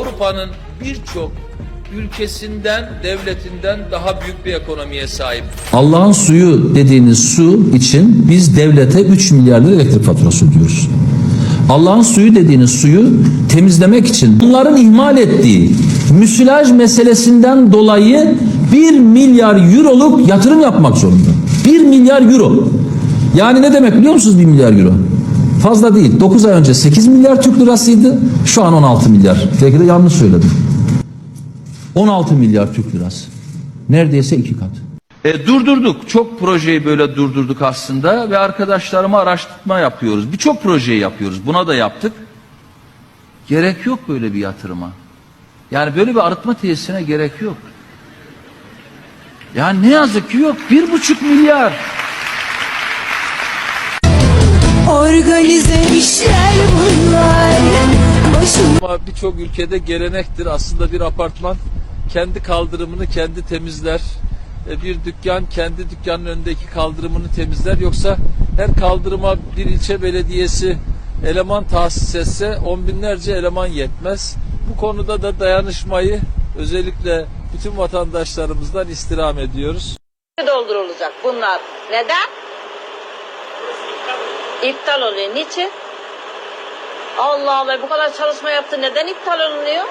Avrupa'nın birçok ülkesinden, devletinden daha büyük bir ekonomiye sahip. Allah'ın suyu dediğiniz su için biz devlete 3 milyar lira elektrik faturası ödüyoruz. Allah'ın suyu dediğiniz suyu temizlemek için bunların ihmal ettiği müsilaj meselesinden dolayı 1 milyar euroluk yatırım yapmak zorunda. 1 milyar euro. Yani ne demek biliyor musunuz 1 milyar euro? Fazla değil. 9 ay önce 8 milyar Türk lirasıydı. Şu an 16 milyar. Belki de yanlış söyledim. 16 milyar Türk lirası. Neredeyse iki kat. E, durdurduk. Çok projeyi böyle durdurduk aslında ve arkadaşlarıma araştırma yapıyoruz. Birçok projeyi yapıyoruz. Buna da yaptık. Gerek yok böyle bir yatırıma. Yani böyle bir arıtma tesisine gerek yok. Yani ne yazık ki yok. Bir buçuk milyar. Organize işler bunlar Başım Ama birçok ülkede gelenektir aslında bir apartman kendi kaldırımını kendi temizler. E, Bir dükkan kendi dükkanın önündeki kaldırımını temizler. Yoksa her kaldırıma bir ilçe belediyesi eleman tahsis etse on binlerce eleman yetmez. Bu konuda da dayanışmayı özellikle bütün vatandaşlarımızdan istirham ediyoruz. doldurulacak bunlar. Neden? İptal oluyor. Niçin? Allah Allah bu kadar çalışma yaptı. Neden iptal olunuyor?